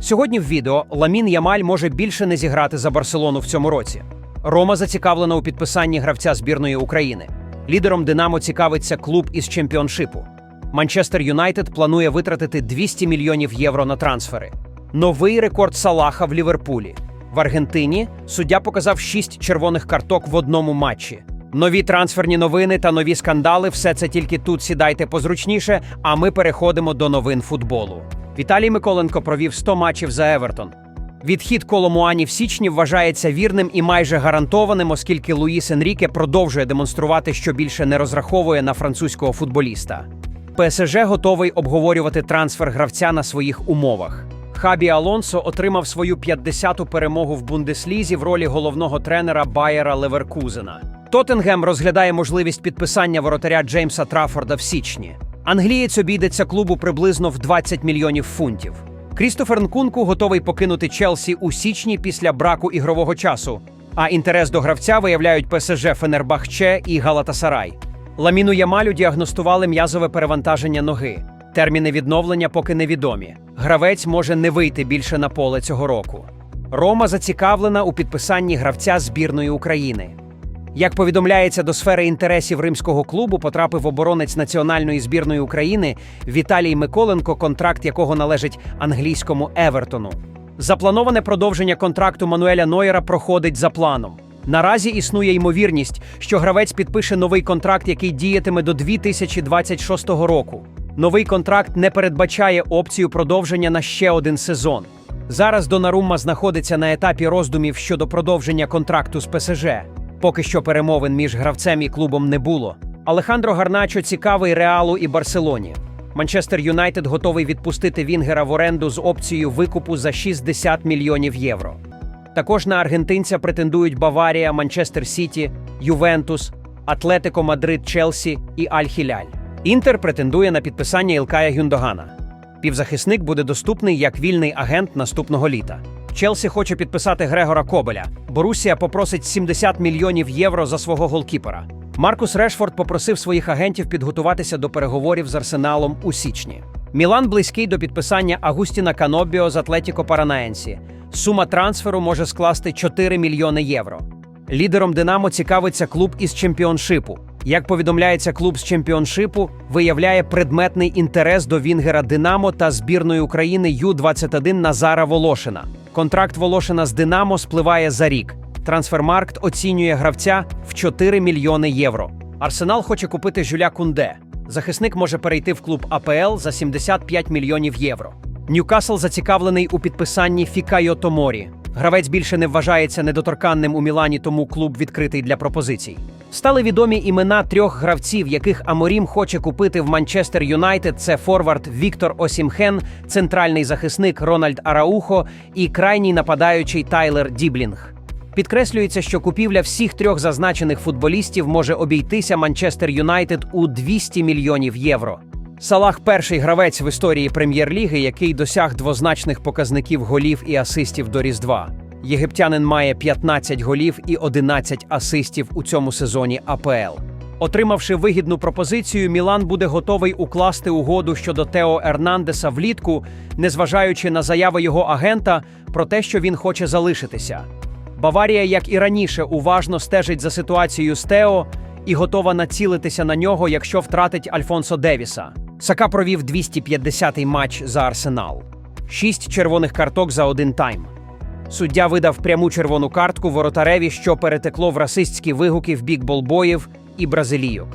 Сьогодні в відео Ламін Ямаль може більше не зіграти за Барселону в цьому році. Рома зацікавлена у підписанні гравця збірної України. Лідером Динамо цікавиться клуб із чемпіоншипу. Манчестер Юнайтед планує витратити 200 мільйонів євро на трансфери. Новий рекорд Салаха в Ліверпулі. В Аргентині суддя показав 6 червоних карток в одному матчі. Нові трансферні новини та нові скандали все це тільки тут сідайте позручніше, а ми переходимо до новин футболу. Віталій Миколенко провів 100 матчів за Евертон. Відхід Коломуані в січні вважається вірним і майже гарантованим, оскільки Луїс Енріке продовжує демонструвати, що більше не розраховує на французького футболіста. ПСЖ готовий обговорювати трансфер гравця на своїх умовах. Хабі Алонсо отримав свою 50-ту перемогу в Бундеслізі в ролі головного тренера Байера Леверкузена. Тоттенгем розглядає можливість підписання воротаря Джеймса Траффорда в січні. Англієць обійдеться клубу приблизно в 20 мільйонів фунтів. Крістофер Нкунку готовий покинути Челсі у січні після браку ігрового часу. А інтерес до гравця виявляють ПСЖ Фенербахче і Галатасарай. Ламіну Ямалю діагностували м'язове перевантаження ноги. Терміни відновлення поки невідомі. Гравець може не вийти більше на поле цього року. Рома зацікавлена у підписанні гравця збірної України. Як повідомляється до сфери інтересів римського клубу, потрапив оборонець національної збірної України Віталій Миколенко, контракт якого належить англійському Евертону. Заплановане продовження контракту Мануеля Нойера проходить за планом. Наразі існує ймовірність, що гравець підпише новий контракт, який діятиме до 2026 року. Новий контракт не передбачає опцію продовження на ще один сезон. Зараз Донарума знаходиться на етапі роздумів щодо продовження контракту з ПСЖ. Поки що перемовин між гравцем і клубом не було. Алехандро Гарначо цікавий Реалу і Барселоні. Манчестер Юнайтед готовий відпустити Вінгера в оренду з опцією викупу за 60 мільйонів євро. Також на аргентинця претендують Баварія, Манчестер Сіті, Ювентус, Атлетико Мадрид, Челсі і Аль-Хіляль. Інтер претендує на підписання Ілкая Гюндогана. Півзахисник буде доступний як вільний агент наступного літа. Челсі хоче підписати Грегора Кобеля. Борусія попросить 70 мільйонів євро за свого голкіпера. Маркус Решфорд попросив своїх агентів підготуватися до переговорів з Арсеналом у січні. Мілан близький до підписання Агустіна Канобіо з Атлетіко Паранаенсі. Сума трансферу може скласти 4 мільйони євро. Лідером Динамо цікавиться клуб із чемпіоншипу. Як повідомляється, клуб з чемпіоншипу виявляє предметний інтерес до Вінгера Динамо та збірної України Ю-21 Назара Волошина. Контракт Волошина з Динамо спливає за рік. Трансфермаркт оцінює гравця в 4 мільйони євро. Арсенал хоче купити Жюля Кунде. Захисник може перейти в клуб АПЛ за 75 мільйонів євро. Ньюкасл зацікавлений у підписанні Фікайо Томорі. Гравець більше не вважається недоторканним у Мілані, тому клуб відкритий для пропозицій. Стали відомі імена трьох гравців, яких Аморім хоче купити в Манчестер Юнайтед. Це форвард Віктор Осімхен, центральний захисник Рональд Араухо і крайній нападаючий Тайлер Діблінг. Підкреслюється, що купівля всіх трьох зазначених футболістів може обійтися Манчестер Юнайтед у 200 мільйонів євро. Салах перший гравець в історії прем'єр-ліги, який досяг двозначних показників голів і асистів до Різдва. Єгиптянин має 15 голів і 11 асистів у цьому сезоні АПЛ. Отримавши вигідну пропозицію, Мілан буде готовий укласти угоду щодо Тео Ернандеса влітку, незважаючи на заяви його агента про те, що він хоче залишитися. Баварія, як і раніше, уважно стежить за ситуацією з Тео і готова націлитися на нього, якщо втратить Альфонсо Девіса. Сака провів 250-й матч за Арсенал, шість червоних карток за один тайм. Суддя видав пряму червону картку воротареві, що перетекло в расистські вигуки в бік болбоїв і бразилійок.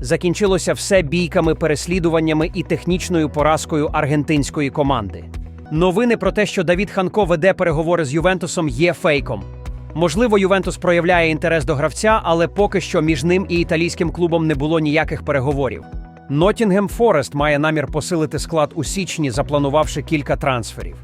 Закінчилося все бійками, переслідуваннями і технічною поразкою аргентинської команди. Новини про те, що Давід Ханко веде переговори з Ювентусом, є фейком. Можливо, Ювентус проявляє інтерес до гравця, але поки що між ним і італійським клубом не було ніяких переговорів. Ноттінгем Форест має намір посилити склад у січні, запланувавши кілька трансферів.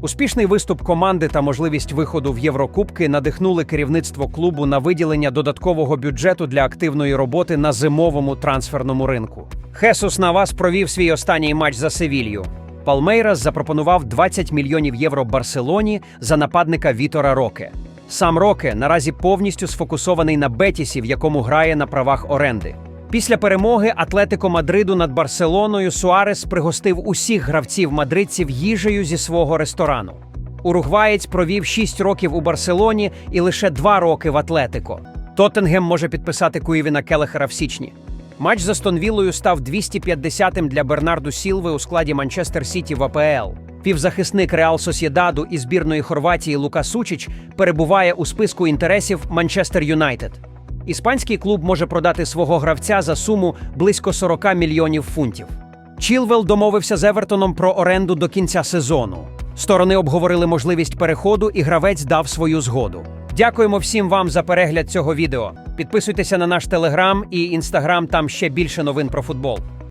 Успішний виступ команди та можливість виходу в Єврокубки надихнули керівництво клубу на виділення додаткового бюджету для активної роботи на зимовому трансферному ринку. Хесус Навас провів свій останній матч за Севілью. Палмейрас запропонував 20 мільйонів євро Барселоні за нападника Вітора Роке. Сам Роке наразі повністю сфокусований на Бетісі, в якому грає на правах оренди. Після перемоги Атлетико Мадриду над Барселоною Суарес пригостив усіх гравців мадридців їжею зі свого ресторану. Уругваєць провів 6 років у Барселоні і лише 2 роки в Атлетико. Тоттенгем може підписати Куївіна Келехера в січні. Матч за Стонвілою став 250-м для Бернарду Сілви у складі Манчестер Сіті в АПЛ. Півзахисник Реал Сосєдаду і збірної Хорватії Лука Сучич перебуває у списку інтересів Манчестер Юнайтед. Іспанський клуб може продати свого гравця за суму близько 40 мільйонів фунтів. Чілвел домовився з Евертоном про оренду до кінця сезону. Сторони обговорили можливість переходу, і гравець дав свою згоду. Дякуємо всім вам за перегляд цього відео. Підписуйтеся на наш телеграм і інстаграм, там ще більше новин про футбол.